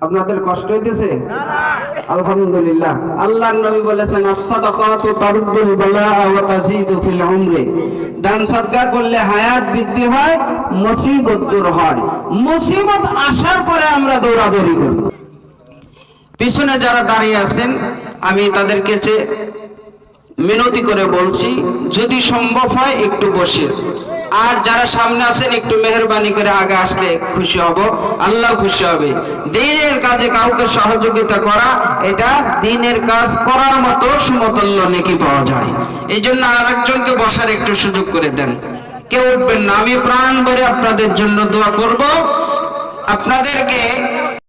আপনাদের কষ্ট হইতেছে? আলহামদুলিল্লাহ। আল্লাহর নবী বলেছেন as-সাদাকাতু তারুদ্দুল বালা ওয়া তাজিদু ফিল উমরি। দান সদকা করলে হায়াত বৃদ্ধি হয়, মুসিবত দূর হয়। মুসিবত আসার পরে আমরা দৌড়াদৌড়ি করি। পিছনে যারা দাঁড়িয়ে আছেন, আমি তাদেরকে মিনতি করে বলছি, যদি সম্ভব হয় একটু বসে। আর যারা সামনে আছেন, একটু মেহরবানি করে আগে আসলে খুশি হব। আল্লাহ খুশি হবে। দিনের কাজে কাউকে সহযোগিতা করা, এটা দিনের কাজ করার মতো সমতুল্য নেকি পাওয়া যায়। এই জন্য আরেকজনকে বসার একটু সুযোগ করে দেন। কেউ উঠবেন না। আমি প্রাণ ভরে আপনাদের জন্য দোয়া করব। আপনাদেরকে